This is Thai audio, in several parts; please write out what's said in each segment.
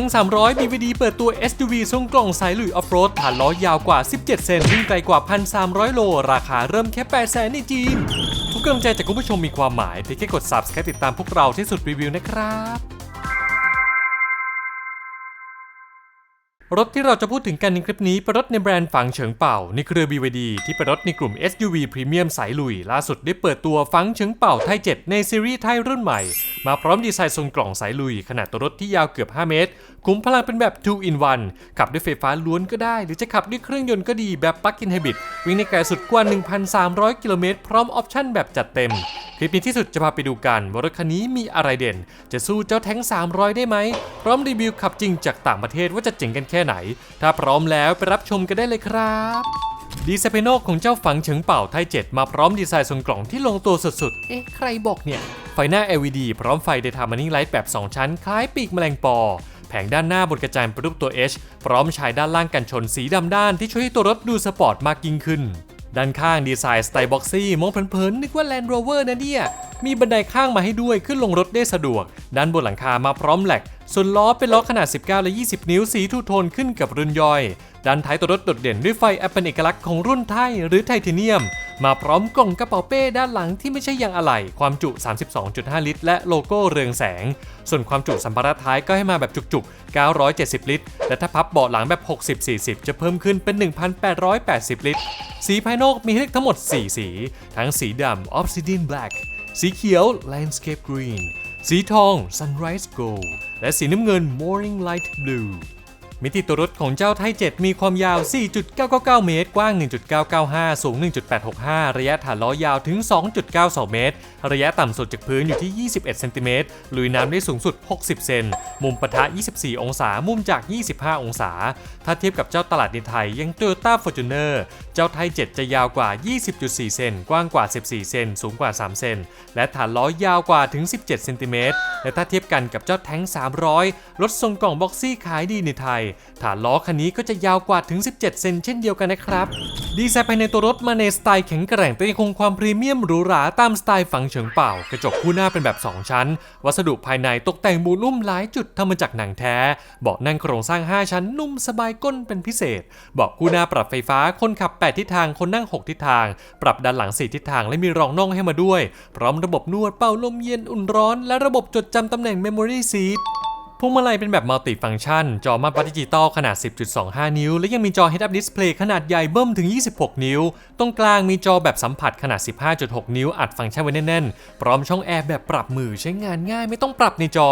ง300 BVD เปิดตัว SUV ทรงกล่องสายลุยออฟโรดฐานล้อยาวกว่า 17 เซนวิ่งไกลกว่า 1,300 โล ราคาเริ่มแค่ 8 แสนในจีน ทุกกำลังใจจากคุณผู้ชมมีความหมายเพียงแค่กด subscribe ติดตามพวกเราที่สุดรีวิวนะครับ รถที่เราจะพูดถึงกันในคลิปนี้เป็นรถในแบรนด์ฝังเฉิงเป่า ในเครือ BVD ที่เป็นรถในกลุ่ม SUV พรีเมียมสายลุย ล่าสุดได้เปิดตัวฝังเฉิงเป่าไท7ในซีรีส์ไทยรุ่นใหม่ มาพร้อมดีไซน์ทรงกล่องสายลุย ขนาดตัวรถที่ยาวเกือบ 5 เมตร คุ้มพลังเป็นแบบ 2 in 1 ขับด้วยไฟฟ้าล้วนก็ได้ หรือจะขับด้วยเครื่องยนต์ก็ดีแบบ Plug-in Hybrid วิ่งในไกลสุดกว่า 1,300 กิโลเมตรพร้อมออปชั่นแบบจัดเต็ม คลิปนี้ที่สุดจะพาไปดูกันว่ารถคันนี้มีอะไรเด่น จะสู้เจ้าแท้ง 300 ได้ไหม พร้อมรีวิวขับจริงจากต่างประเทศว่าจะเจ๋งกันแค่ไหน ถ้าพร้อมแล้วไปรับชมกันได้เลยครับดีไซน์ภายนอกของเจ้าฝังเฉิงเป่าไท7มาพร้อมดีไซน์ทรงกล่องที่ลงตัวสุดๆ เอ๊ะ ใครบอกเนี่ย ไฟหน้า LED พร้อมไฟ Daytime Running Light แบบ 2 ชั้น คล้ายปีกแมลงปอ แผงด้านหน้าบนกระจายเป็นรูปตัว H พร้อมชายด้านล่างกันชนสีดำด้านที่ช่วยให้ตัวรถดูสปอร์ตมากยิ่งขึ้น ด้านข้างดีไซน์สไตล์บ็อกซี่มองเพลินๆนึกว่า Land Rover นะเนี่ย มีบันไดข้างมาให้ด้วยขึ้นลงรถได้สะดวก ด้านบนหลังคามาพร้อมแหลก ส่วนล้อเป็นล้อขนาด 19 และ 20 นิ้วสีทูโทนขึ้นกับรุ่นย่อย ด้านท้ายตัวรถโดดเด่นด้วยไฟแอปเป็นเอกลักษณ์ของรุ่นไทยหรือไทเทเนียม มาพร้อมกล่องกระเป๋าเป้ด้านหลังที่ไม่ใช่ยางอะไหล่ความจุ 32.5 ลิตร และโลโก้เรืองแสง ส่วนความจุสัมภาระท้ายก็ให้มาแบบจุกๆ 970 ลิตร และถ้าพับเบาะหลังแบบ 60-40 จะเพิ่มขึ้นเป็น 1,880 ลิตร สีภายนอกมีให้เลือกทั้งหมด 4 สี ทั้งสีดำ Obsidian Black สีเขียว Landscape Green สีทอง Sunrise Gold และสีน้ำเงิน Morning Light Blue มิติตัวรถของเจ้าไท7มีความยาว 4.999 เมตร กว้าง 1.995 สูง 1.865 ระยะฐานล้อยาวถึง 2.92 เมตร ระยะต่ำสุดจากพื้นอยู่ที่ 21 เซนติเมตร ลุยน้ำได้สูงสุด 60 เซน มุมปะทะ 24 องศา มุมจาก 25 องศา ถ้าเทียบกับเจ้าตลาดในไทยยัง Toyota Fortuner เจ้าไท7จะยาวกว่า 20.4 เซน กว้างกว่า 14 เซน สูงกว่า 3 เซน และฐานล้อยาวกว่าถึง 17 เซนติเมตร และถ้าเทียบกันกับเจ้าแท้ง 300 รถทรงกล่องบ็อกซี่ขายดีในไทยฐานล้อคันนี้ก็จะยาวกว่าถึง 17 เซนเช่นเดียวกันนะครับ ดีไซน์ภายในตัวรถมาในสไตล์แข็งแกร่งแต่ยังคงความพรีเมียมหรูหราตามสไตล์ฝังเฉิงเป่า กระจกคู่หน้าเป็นแบบ 2 ชั้น วัสดุภายในตกแต่งบูนุ่มหลายจุดทำมาจากหนังแท้ เบาะนั่งโครงสร้าง 5 ชั้นนุ่มสบายก้นเป็นพิเศษ เบาะคู่หน้าปรับไฟฟ้าคนขับ 8 ทิศทางคนนั่ง 6 ทิศทาง ปรับด้านหลัง 4 ทิศทางและมีรองน่องให้มาด้วย พร้อมระบบนวดเป่าลมเย็นอุ่นร้อน และระบบจดจำตำแหน่ง Memory Seat พวงมาลัยเป็นแบบมัลติฟังก์ชัน จอมาตรวัดดิจิตอลขนาด 10.25 นิ้ว และยังมีจอ Head-Up Display ขนาดใหญ่เบิ่มถึง 26 นิ้ว ตรงกลางมีจอแบบสัมผัสขนาด 15.6 นิ้ว อัดฟังก์ชันไว้แน่นๆ พร้อมช่องแอร์แบบปรับมือใช้งานง่ายไม่ต้องปรับในจอ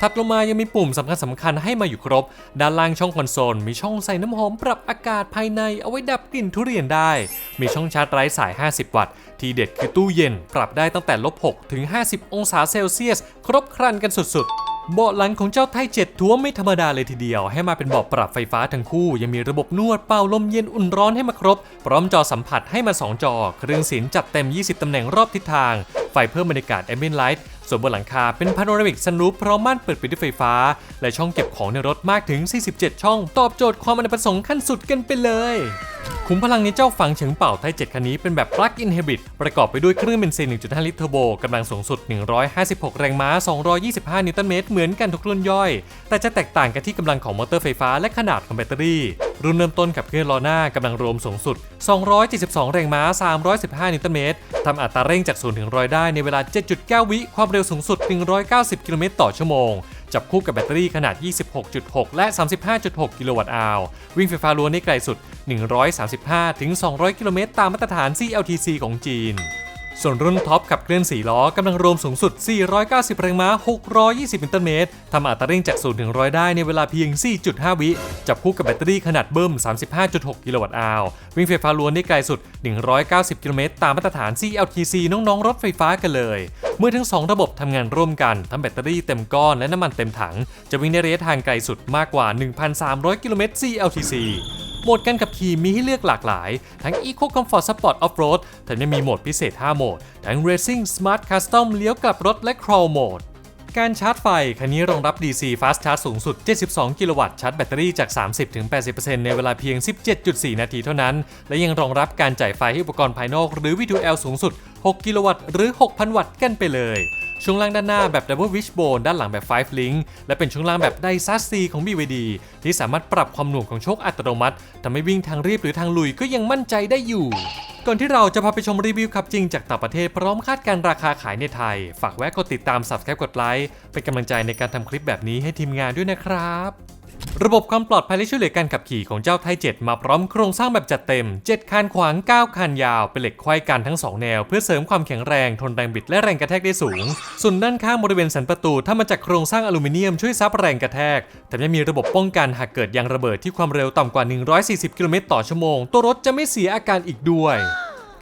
ถัดลงมายังมีปุ่มสำคัญสำคัญให้มาอยู่ครบ ด้านล่างช่องคอนโซล มีช่องใส่น้ำหอมปรับอากาศภายในเอาไว้ดับกลิ่นทุเรียนได้ มีช่องชาร์จไร้สาย 50 วัตต์ ทีเด็ดคือตู้เย็น ปรับได้ตั้งแต่ลบ6ถึง 50 องศาเซลเซียส ครบครันกันสุดๆ เบาะหลังของเจ้าไทเจ็ดถัวไม่ธรรมดาเลยทีเดียว ให้มาเป็นเบาะปรับไฟฟ้าทั้งคู่ ยังมีระบบนวดเป่าลมเย็นอุ่นร้อนให้มาครบ พร้อมจอสัมผัสให้มา 2 จอ เครื่องเสียงจัดเต็ม 20 ตำแหน่งรอบทิศทาง ฟเพิ่มบรรยากาศ Ambient Light ส่วนบนหลังคาเป็นพาโนรามิกซันรูฟพร้อมม่านเปิดปิดด้วยไฟฟ้า และช่องเก็บของในรถมากถึง 47 ช่อง ตอบโจทย์ความอเนกประสงค์ขั้นสุดกันไปเลยขุมพลังในเจ้าฝังเฉิงเป่าไท7คันนี้เป็นแบบ Plug-in Hybrid ประกอบไปด้วยเครื่องเบนซิน 1.5 ลิตรเทอร์โบกำลังสูงสุด 156 แรงม้า 225 นิวตันเมตรเหมือนกันทุกรุ่นย่อย แต่จะแตกต่างกันที่กำลังของมอเตอร์ไฟฟ้าและขนาดของแบตเตอรี่ รุ่นเริ่มต้นขับเคลื่อนล้อหน้ากำลังรวมสูงสุด 272 แรงม้า 315 นิวตันเมตรทำอัตราเร่งจาก0ถึง100ได้ในเวลา 7.9 วิ ความเร็วสูงสุด 190 กิโลเมตรต่อชั่วโมง จับคู่กับแบตเตอรี่ขนาด 26.6 และ 35.6 กิโลวัตต์อาววิ่งไฟฟ้าล้วนได้ไกลสุด 135-200 กิโลเมตรตามมาตรฐาน CLTC ของจีน ส่วนรุ่นท็อปขับเคลื่อน 4 ล้อกำลังรวมสูงสุด 490 แรงม้า 620 นิวตันเมตรทำอัตราเร่งจาก0ถึง100 ได้ในเวลาเพียง 4.5 วิ จับคู่กับแบตเตอรี่ขนาดเบิ้ม35.6 กิโลวัตต์อาววิ่งไฟฟ้าล้วนได้ไกลสุด 190 กิโลเมตร ตามมาตรฐาน CLTC น้องๆ รถไฟฟ้ากันเลย เมื่อทั้ง 2 ระบบทำงานร่วมกันทั้งแบตเตอรี่เต็มก้อนและน้ำมันเต็มถัง จะวิ่งในระยะทางไกลสุดมากกว่า 1,300 กิโลเมตร CLTC โหมดการขับขี่มีให้เลือกหลากหลาย ทั้ง Eco Comfort Sport Off-Road แถมยังมีโหมดพิเศษ 5 โหมด ทั้ง Racing Smart Custom เลี้ยวกลับรถและ Crawl Mode การชาร์จไฟ คันนี้รองรับ DC Fast Charge สูงสุด 72 กิโลวัตต์ ชาร์จแบตเตอรี่จาก 30-80%ในเวลาเพียง 17.4 นาทีเท่านั้น และยังรองรับการจ่ายไฟให้อุปกรณ์ภายนอก หรือ V2L สูงสุด 6 กิโลวัตต์ หรือ 6,000 วัตต์กันไปเลย ช่วงล่างด้านหน้าแบบ Double Wishbone ด้านหลังแบบ 5 Link และเป็นช่วงล่างแบบไดซัสซีของ BVD ที่สามารถปรับความหน่วงของโชคอัตโนมัติทำให้วิ่งทางเรียบหรือทางลุยก็ยังมั่นใจได้อยู่ก่อนที่เราจะพาไปชมรีวิวขับจริงจากต่างประเทศพร้อมคาดการราคาขายในไทย ฝากแวะกดติดตาม Subscribe กดไลค์เป็นกำลังใจในการทำคลิปแบบนี้ให้ทีมงานด้วยนะครับ ระบบความปลอดภัยและช่วยเหลือการขับขี่ของเจ้าไทย 7 มาพร้อมโครงสร้างแบบจัดเต็ม 7 คานขวาง 9 คานยาว เป็นเหล็กไขว้กันทั้ง 2 แนว เพื่อเสริมความแข็งแรง ทนแรงบิดและแรงกระแทกได้สูง ส่วนด้านข้างบริเวณสันประตูถ้ามาจากโครงสร้างอลูมิเนียมช่วยซับแรงกระแทก แถมยังมีระบบป้องกันหากเกิดยางระเบิดที่ความเร็วต่ำกว่า 140 กิโลเมตรต่อชั่วโมง ตัวรถจะไม่เสียอาการอีกด้วย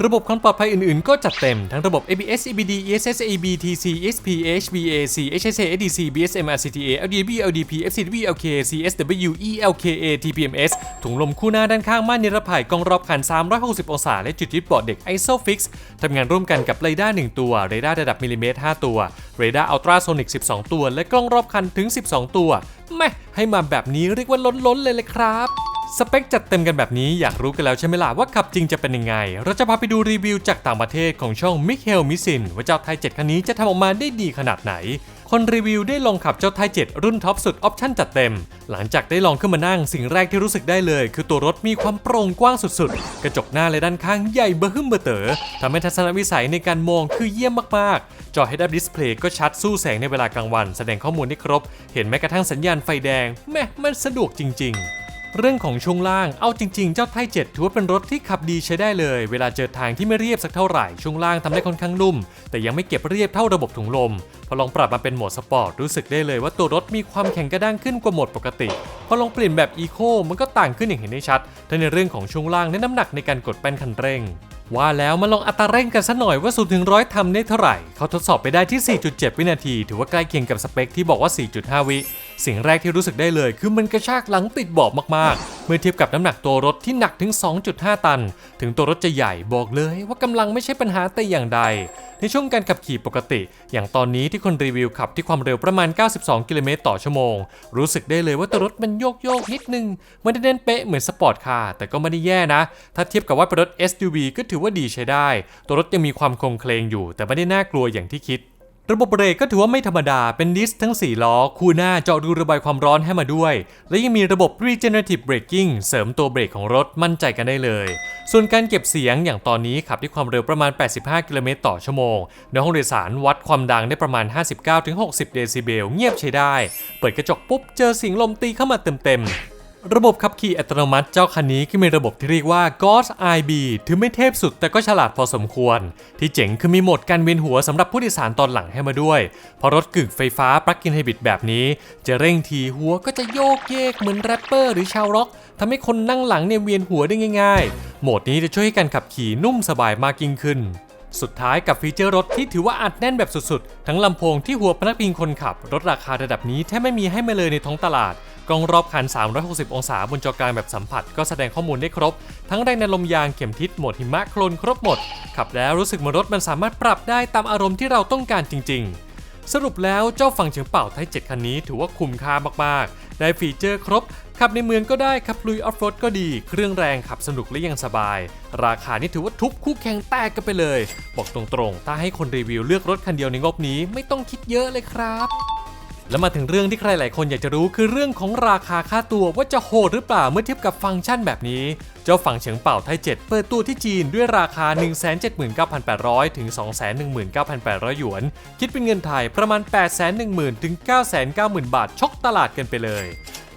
ระบบความปลอดภัยอื่นๆ ก็จัดเต็ม ทั้งระบบ ABS EBD ESS AB TC ESP HBA C HSA ADC BSM RCTA LDB LDP FCW LK CSW ELKA TPMS ถุงลมคู่หน้าด้านข้างม่านนิรภัยกองรอบคัน 360 องศา และจุดยึดเบาะเด็ก ISOFIX ทำงานร่วมกันกับเรดาร์ 1 ตัว เรดาร์ระดับมิลลิเมตร 5 ตัว เรดาร์อัลตราโซนิก 12 ตัว และกล้องรอบคันถึง 12 ตัวแม่ให้มาแบบนี้เรียกว่าล้นๆเลยเลยครับ สเปคจัดเต็มกันแบบนี้อยากรู้กันแล้วใช่ไหมล่ะว่าขับจริงจะเป็นยังไง เราจะพาไปดูรีวิวจากต่างประเทศของช่องมิเคลมิซินว่าเจ้าไทย 7 คันนี้จะทำออกมาได้ดีขนาดไหน คนรีวิวได้ลองขับเจ้าไทย 7 รุ่นท็อปสุดออปชั่นจัดเต็ม หลังจากได้ลองขึ้นมานั่งสิ่งแรกที่รู้สึกได้เลย คือตัวรถมีความโปร่งกว้างสุดๆ กระจกหน้าและด้านข้างใหญ่เบอร์หึ่มเบอร์เต๋อทำให้ทัศนวิสัยในการมองคือเยี่ยมมากๆ จอ Head-Up Display ก็ชัดสู้แสงในเวลากลางวัน แสดงข้อมูลได้ครบ เห็นแม้กระทั่งสัญญาณไฟแดงแม่มันสะดวกจริง ๆ เรื่องของช่วงล่างเอาจริงๆ เจ้าไทเจ็ดถือว่าเป็นรถที่ขับดีใช้ได้เลย เวลาเจอทางที่ไม่เรียบสักเท่าไหร่ช่วงล่างทำได้ค่อนข้างนุ่ม แต่ยังไม่เก็บเรียบเท่าระบบถุงลม พอลองปรับมาเป็นโหมดสปอร์ตรู้สึกได้เลยว่าตัวรถมีความแข็งกระด้างขึ้นกว่าโหมดปกติ พอลองเปลี่ยนแบบอีโคมันก็ต่างขึ้นอย่างเห็นได้ชัดทั้งในเรื่องของช่วงล่างและน้ำหนักในการกดแป้นคันเร่ง ว่าแล้วมาลองอัตราเร่งกันสัหน่อยว่าสูงถึงร้อยทำได้เท่าไหร่ เขาทดสอบไปได้ที่ 4.7 วินาที ถือว่าใกล้เคียงกับสเปคที่บอกว่า 4.5 วิ สิ่งแรกที่รู้สึกได้เลยคือมันกระชากหลังติดเบาะมากๆ เมื่อเทียบกับน้ำหนักตัวรถที่หนักถึง 2.5 ตัน ถึงตัวรถจะใหญ่บอกเลยว่ากำลังไม่ใช่ปัญหาแต่อย่างใด ในช่วงการขับขี่ปกติ อย่างตอนนี้ที่คนรีวิวขับที่ความเร็วประมาณ 92 กิโลเมตรต่อชั่วโมง รู้สึกได้เลยว่าตัวรถมันโยกโยกๆนิดนึงไม่ได้เน้นเป๊ะเหมือนสปอร์ตคาร์แต่ก็ไม่ได้แย่นะ ถ้าเทียบกับว่าเป็นรถ SUV ก็ถือว่าดีใช้ได้ ตัวรถยังมีความคงเคลงอยู่ แต่ไม่ได้น่ากลัวอย่างที่คิด ระบบเบรกก็ถือว่าไม่ธรรมดา เป็นดิสทั้ง 4 ล้อ คู่หน้าเจาะรูระบายความร้อนให้มาด้วย และยังมีระบบ regenerative braking เสริมตัวเบรกของรถมั่นใจกันได้เลย ส่วนการเก็บเสียงอย่างตอนนี้ขับที่ความเร็วประมาณ 85 กิโลเมตรต่อชั่วโมง ในห้องโดยสารวัดความดังได้ประมาณ 59-60 เดซิเบล เงียบใช้ได้ เปิดกระจกปุ๊บเจอเสียงลมตีเข้ามาเต็มๆ ระบบขับขี่อัตโนมัติเจ้าคันนี้ก็มีระบบที่เรียกว่า GOS IB ถือไม่เทพสุดแต่ก็ฉลาดพอสมควร ที่เจ๋งคือมีโหมดการเวียนหัวสำหรับผู้โดยสารตอนหลังให้มาด้วย พอรถกึ่งไฟฟ้าปลั๊กอินไฮบริดแบบนี้ จะเร่งทีหัวก็จะโยกเยกเหมือนแรปเปอร์หรือชาวร็อกทำให้คนนั่งหลังเนี่ยเวียนหัวได้ง่าย ๆ โหมดนี้จะช่วยให้การขับขี่นุ่มสบายมากยิ่งขึ้น สุดท้ายกับฟีเจอร์รถที่ถือว่าอัดแน่นแบบสุดๆ ทั้งลำโพงที่หัวพนักพิงคนขับ รถราคาระดับนี้แทบไม่มีให้มาเลยในท้องตลาด กล้องรอบคัน 360 องศาบนจอกลางแบบสัมผัส ก็แสดงข้อมูลได้ครบ ทั้งแรงในลมยางเข็มทิศโหมดหิมะโคลนครบหมด ขับแล้วรู้สึกเหมือนรถมันสามารถปรับได้ตามอารมณ์ที่เราต้องการจริง ๆสรุปแล้วเจ้าฝั่งเฉียงเป่าไทย7คันนี้ถือว่าคุ้มค่ามาก ๆ ได้ฟีเจอร์ครบ ขับในเมืองก็ได้ขับลุยออฟโรดก็ดี เครื่องแรงขับสนุกและยังสบาย ราคานี่ถือว่าทุบคู่แข่งแตกกันไปเลย บอกตรงๆ ถ้าให้คนรีวิวเลือกรถคันเดียวในงบนี้ไม่ต้องคิดเยอะเลยครับแล้วมาถึงเรื่องที่ใครหลายคนอยากจะรู้คือเรื่องของราคาค่าตัวว่าจะโหดหรือเปล่าเมื่อเทียบกับฟังก์ชันแบบนี้ เจ้าฝั่งเฉียงเป่าไทย7เปิดตัวที่จีนด้วยราคา 179,800 ถึง 219,800 หยวน คิดเป็นเงินไทยประมาณ 810,000 ถึง 990,000 บาทชกตลาดกันไปเลย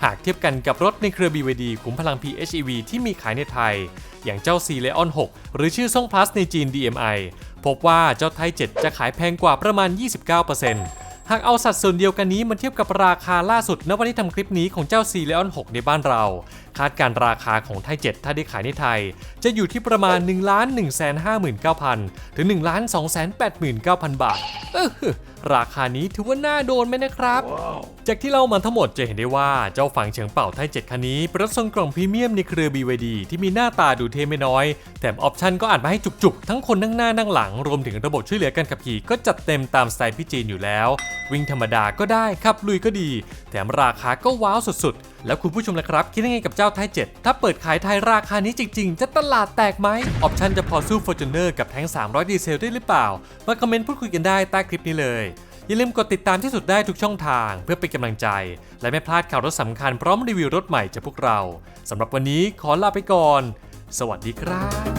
หากเทียบกันกับรถในเครือ BYD ขุมพลัง PHEV ที่มีขายในไทย อย่างเจ้า C Leon 6 หรือชื่อซ่ง Plus ในจีน DMI พบว่าเจ้าไทย 7 จะขายแพงกว่าประมาณ 29%หากเอาสัดส่วนเดียวกันนี้มาเทียบกับราคาล่าสุดณวันที่ทำคลิปนี้ของเจ้า C Leon 6 ในบ้านเรา คาดการราคาของไทย 7 ถ้าได้ขายในไทย จะอยู่ที่ประมาณ 1 1 5 9 0 0 0 ถึง 1 2 8 9 0 0 0 บาท ราคานี้ถือว่าน่าโดนไหมนะครับ จากที่เล่ามาทั้งหมดจะเห็นได้ว่าเจ้าฝังเฉียงเป่าไทย7คันนี้เป็นรถทรงกล่องพรีเมียมในเครือ BYD ที่มีหน้าตาดูเท่ไม่น้อย แถมออปชันก็อาจมาให้จุกๆ ทั้งคนนั่งหน้านั่งหลัง รวมถึงระบบช่วยเหลือการขับขี่ก็จัดเต็มตามสไตล์พี่จีนอยู่แล้ว วิ่งธรรมดาก็ได้ขับลุยก็ดี แถมราคาก็ว้าวสุดๆแล้วคุณผู้ชมล่ะครับ คิดยังไงกับเจ้าไทย7ถ้าเปิดขายไทยราคานี้จริง ๆ จะตลาดแตกไหมออปชันจะพอสู้ Fortuner กับแท้ง 300 ดีเซลได้หรือเปล่า มาคอมเมนต์พูดคุยกันได้ใต้คลิปนี้เลย อย่าลืมกดติดตามที่สุดได้ทุกช่องทาง เพื่อเป็นกำลังใจ และไม่พลาดข่าวรถสำคัญพร้อมรีวิวรถใหม่จากพวกเราสำหรับวันนี้ขอลาไปก่อน สวัสดีครับ